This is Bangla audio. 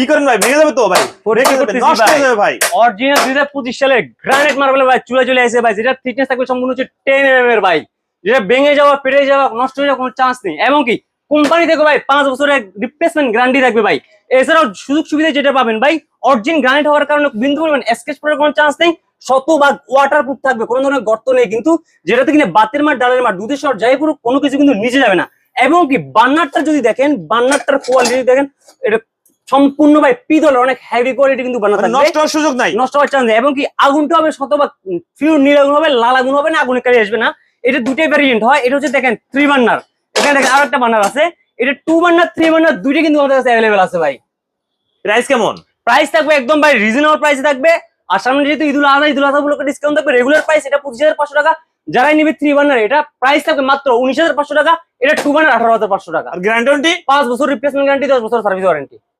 কি করেন ভাই? ভেঙে যাবে তো ভাই? নষ্ট হয়ে ভাই। যাবে ভাই। অরিজিনাল দুই হাজার পঁচিশ সালের গ্রানাইট মার্বেল ভাই চুলে চলে আসে ভাই। যেটা থিকনেস থাকবে সম্পূর্ণ হচ্ছে টেন এম এর ভাই। যেটা ভেঙে যাওয়া পেটে যাওয়া নষ্ট হয়ে যাওয়ার কোনো চান্স নেই। এমনকি কোম্পানি থেকে ভাই পাঁচ বছরের রিপ্লেসমেন্ট গ্যারান্টি থাকবে ভাই। এছাড়াও সুযোগ সুবিধা যেটা পাবেন ভাই অরিজিন গ্রানাইট হওয়ার কারণে বিন্দু পরিমাণ স্কেচ পড়ার কোনো চান্স নেই। শতভাগ ওয়াটার প্রুফ থাকবে কোনো ধরনের গর্ত নেই কিন্তু যেটাতে কিনা বাতের মাঠ ডালের মাঠ দুধের শর যাই পুরো কোনো কিছু কিন্তু নিচে যাবে না। এবং কি বান্নারটা যদি দেখেন বান্নারটার কোয়ালিটি দেখেন এটা সম্পূর্ণ ভাই পিতল অনেক হেভি কোয়ালিটি কিন্তু বান্নার মানে নষ্ট হওয়ার সুযোগ নাই। নষ্ট হওয়ার চান্স নেই। এবং কি আগুনটা হবে শতভাগ ফিউর নীল আগুন হবে লাল আগুন হবে না আগুনের কালি আসবে না। এটা দুটাই ভ্যারিয়েন্ট হয়। এটা হচ্ছে দেখেন থ্রি বার্নার এখানে দেখেন আরও একটা বার্নার আছে। এটা টু বার্নার থ্রি বার্নার দুইটা কিন্তু আমাদের কাছে অ্যাভেলেবেল আছে ভাই। প্রাইস কেমন? প্রাইস থাকবে একদম ভাই রিজনেবল প্রাইসে থাকবে। আর সামনে যেহেতু ঈদুল আজহা ঈদুল আজহা উপলক্ষে ডিসকাউন্ট থাকবে রেগুলার প্রাইস এটা পঁচিশ হাজার পাঁচশো টাকা। যারাই নিবে থ্রি বার্নার এটা প্রাইস থাকবে মাত্র উনিশ হাজার পাঁচশো টাকা। এটা টু বার্নার আঠারো হাজার পাঁচশো টাকা। আর গ্যারান্টি পাঁচ বছর রিপ্লেসমেন্ট গ্যারান্টি দশ বছর সার্ভিস ওয়ারেন্টি